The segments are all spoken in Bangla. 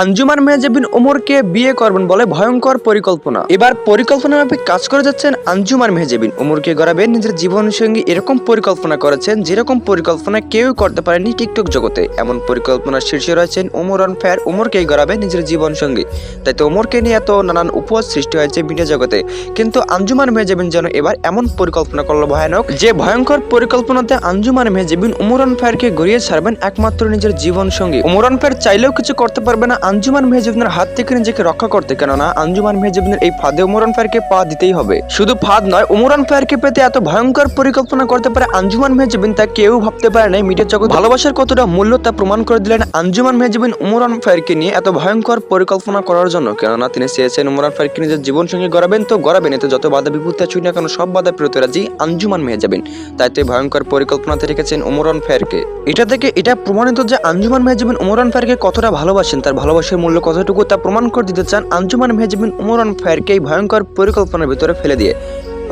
আঞ্জুমান মেহজাবিন ওমরকে বিয়ে করবেন বলে ভয়ঙ্কর পরিকল্পনা। এবার পরিকল্পনা মাফিক কাজ করে যাচ্ছেন আঞ্জুমান মেহজাবিন ওমরকে গড়াবেন নিজের জীবন সঙ্গী এরকম পরিকল্পনা করেছেন যেরকম পরিকল্পনা কেউ করতে পারেনি টিকটক জগতে। এমন পরিকল্পনার শীর্ষে রয়েছেন ওমর অন ফায়ার। ওমরকেই গড়াবেন নিজের জীবন সঙ্গী তাই তো ওমরকে নিয়ে এত নানান উপহাস সৃষ্টি হয়েছে মিডিয়া জগতে। কিন্তু আঞ্জুমান মেহজাবিন যেন এবার এমন পরিকল্পনা করল ভয়ানক যে ভয়ঙ্কর পরিকল্পনাতে আঞ্জুমান মেহজাবিন উমরান ফায়ারকে গড়িয়ে ছাড়বেন একমাত্র নিজের জীবন সঙ্গী উমরান ফায়ার চাইলেও কিছু করতে পারবে না আঞ্জুমান মেহজাবিনের হাত থেকে নিজেকে রক্ষা করতে, কেননা আঞ্জুমান মেহজাবিনের এই ফাঁদে উমরান ফায়ারকে পা দিতেই হবে। শুধু ফাঁদ নয়, উমরান ফায়ারকে পেতে এত ভয়ঙ্কর পরিকল্পনা করতে পারে আঞ্জুমান মেহজাবিন তা কেউ ভাবতে পারে নাই। মিডিয়া জগৎ ভালোবাসার কতটা মূল্য তা প্রমাণ করে দিলেন আঞ্জুমান মেহজাবিন উমরান ফায়ারকে নিয়ে এত ভয়ঙ্কর পরিকল্পনা করার জন্য। কেননা তিনি চেয়েছেন উমরান ফায়ারকে নিজের জীবন সঙ্গে গড়াবেন, তো গড়াবেন এতে যত বাধা বিপত্তি আসুক না কেন, সব বাধা পেরোতে রাজি আঞ্জুমান মেহজাবিন। তাই তো ভয়ঙ্কর পরিকল্পনাতে রেখেছেন উমরান ফায়ারকে। এটা থেকে এটা প্রমাণিত যে আঞ্জুমান মেহজাবিন উমরান ফায়ারকে কতটা ভালোবাসেন, তার ভালোবাসার মূল্য কতটুকু তা প্রমাণ করে দিতে চান আঞ্জুমান মেহজাবিন উমরান ফায়ারকে এই ভয়ঙ্কর পরিকল্পনার ভিতরে ফেলে দিয়ে।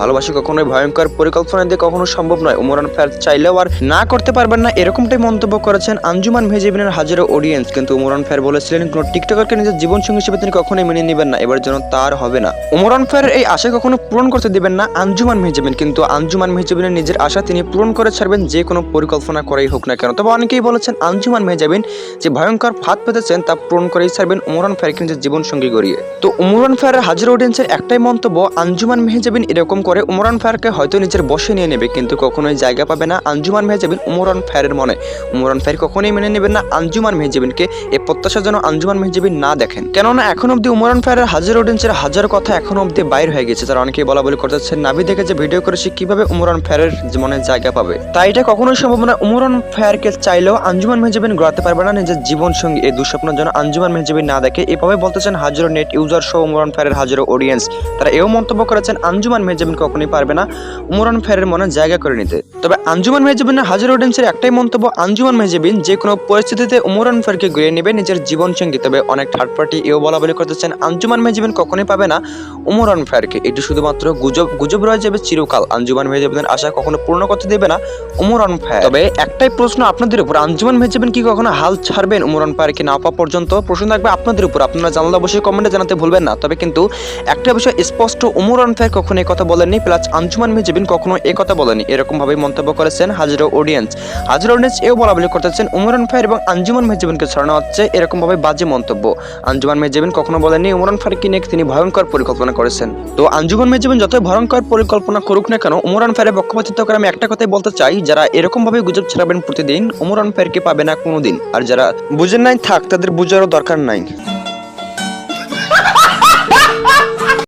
ভালোবাসা কখনোই ভয়ঙ্কর পরিকল্পনা দিয়ে কখনো সম্ভব নয়। উমরান ফায়ার চাইলেও আর না করতে পারবেন না, এরকমটাই মন্তব্য করেছেন আঞ্জুমান মেহজাবিনের হাজারো অডিয়েন্স কিন্তু উমরান ফায়ার বলেছিলেন, কোনো টিকটকারকে নিজের জীবন সঙ্গী হিসেবে তিনি কখনোই মেনে নেবেন না, এবার যেন তার হবে না। উমরান ফায়ারের এই আশা কখনো পূরণ করতে দিবেন না আঞ্জুমান মেহজাবিন কিন্তু আঞ্জুমান মেহজাবিনের নিজের আশা তিনি পূরণ করে ছাড়বেন যে কোনো পরিকল্পনা করেই হোক না কেন। তবে অনেকেই বলেছেন, আঞ্জুমান মেহজাবিন যে ভয়ঙ্কর ফাঁদ পেতেছেন তা পূরণ করেই ছাড়বেন উমরান ফায়ারকে নিজের জীবন সঙ্গী গড়িয়ে। তো উমরান ফায়ারের হাজারো অডিয়েন্সের একটাই মন্তব্য, আঞ্জুমান মেহজাবিন এরকম করে উমরান ফায়ারকে হয়তো নিজের বসে নিয়ে নেবে, কিন্তু কখনোই জায়গা পাবে না আঞ্জুমান মেহজাবিন উমরান ফায়ারের মনে। উমরান ফায়ার কখনোই মেনে নেবেন না আঞ্জুমান মেহজাবিনকে। এ প্রত্যাশা যেন আঞ্জুমান মেহজাবিন না দেখেন। কেননা এখন অব্দি উমরান ফায়ারের হাজার অডিয়েন্সের হাজার কথা এখন অব্দি বাইর হয়ে গেছে তারা অনেকেই বলা বলি করতেছেন নাভি, দেখে যে ভিডিও করেছে, কীভাবে উমরান ফায়ারের মনে জায়গা পাবে? তাই এটা কখনোই সম্ভব না, উমরান ফায়ারকে চাইলেও আঞ্জুমান মেহজাবিন গড়াতে পারবে না নিজের জীবন সঙ্গী। এই দুঃস্বপ্নের জন্য আঞ্জুমান মেহজাবিন না দেখে। এভাবে বলতেছেন হাজারো নেট ইউজার সহ উমরান ফায়ারের হাজারো অডিয়েন্স তারা এও মন্তব্য করেছেন, আঞ্জুমান মেহজাবিন কখনোই পারবে না। উমরান ফায়ারের মনে জায়গা করে নিতে। তবে আঞ্জুমান মেহজাবিনের হাজার অডিয়েন্সের একটাই মন্তব্য, আঞ্জুমান মেহজাবিন যে কোনো পরিস্থিতিতে উমরান ফায়ারকে গড়িয়ে নেবে নিজের জীবন সঙ্গী। তবে অনেক থার্ড পার্টি এও বলা বলি করতেছেন, আঞ্জুমান মেহজাবিন কখনোই পাবে না উমরান ফায়ারকে এটি শুধুমাত্র গুজব গুজব রয়ে যাবে চিরকাল। আঞ্জুমান মেহজাবিনের আশা কখনো পূর্ণ করতে দেবে না উমরান ফায়ার তবে একটাই প্রশ্ন আপনাদের উপর, আঞ্জুমান মেহজাবিন কি কখনো হাল ছাড়বেন উমরান ফায়ারকে না পাওয়া পর্যন্ত? প্রশ্ন থাকবে আপনাদের উপর। আপনারা জানালে অবশ্যই কমেন্টে জানাতে ভুলবেন না। তবে কিন্তু একটা বিষয় স্পষ্ট, উমরান ফায়ার কখনো কথা বলেননি, প্লাস আঞ্জুমান মেহজাবিন কখনো কথা বলেনি এরকম ভাবে মন্তব্য করেছেন হাজারো অডিয়েন্স। হাজারো অডিয়েন্স এও বলা বলি করতেছেন, উমরান ফায়ার এবং আঞ্জুমান মেহজাবিনকে ছড়ানো হচ্ছে এরকম ভাবে বাজে মন্তব্য। আঞ্জুমান মেহজাবিন কখনো বলেননি, উমরান ফায়ারকে নিয়ে তিনি ভয়ঙ্কর পরিকল্পনা করেছেন? তো আঞ্জুমান মেহজাবিন যতই ভয়ঙ্কর পরিকল্পনা করুক না কেন, উমরান ফায়ারের পক্ষপাতিত্ব করে আমি একটা কথাই বলতে চাই, যারা এরকম ভাবে গুজব ছড়াবেন প্রতিদিন, উমরান ফায়ারকে পাবে না কোনোদিন? আর যারা বুঝেন নাই, থাক, তাদের বুঝারও দরকার নাই।